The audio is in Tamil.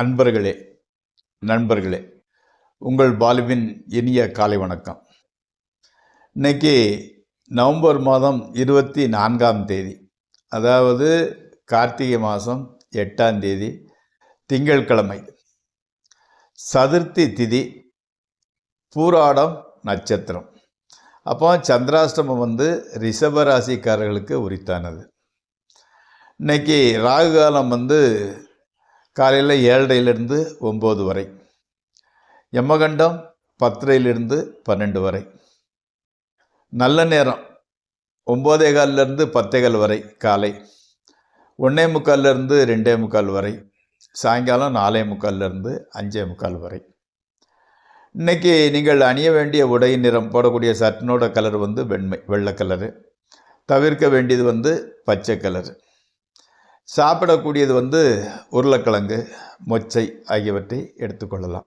அன்பர்களே நண்பர்களே உங்கள் பாலுவின் இனிய காலை வணக்கம். இன்னைக்கு நவம்பர் மாதம் இருபத்தி நான்காம் தேதி அதாவது கார்த்திகை மாதம் எட்டாம் தேதி திங்கட்கிழமை. சதுர்த்தி திதி பூராடம் நட்சத்திரம். அப்போ சந்திராஷ்டமம் வந்து ரிஷபராசிக்காரர்களுக்கு உரித்தானது. இன்னைக்கு ராகு காலம் வந்து காலையில் ஏழரையிலிருந்து ஒம்பது வரை. யமகண்டம் பத்தரையிலிருந்து பன்னெண்டு வரை. நல்ல நேரம். ஒம்போதே காலிலிருந்து பத்தேகால் வரை காலை. ஒன்றே முக்கால்லேருந்து ரெண்டே முக்கால் வரை. சாயங்காலம் நாலே முக்கால்லேருந்து அஞ்சே முக்கால் வரை. இன்னைக்கு நீங்கள் அணிய வேண்டிய உடை நிறம் போடக்கூடிய சட்டினோட கலர் வந்து வெண்மை வெள்ளை கலரு. தவிர்க்க வேண்டியது வந்து பச்சை கலரு. சாப்பிடக்கூடியது வந்து உருளைக்கிழங்கு மொச்சை ஆகியவற்றை எடுத்துக்கொள்ளலாம்.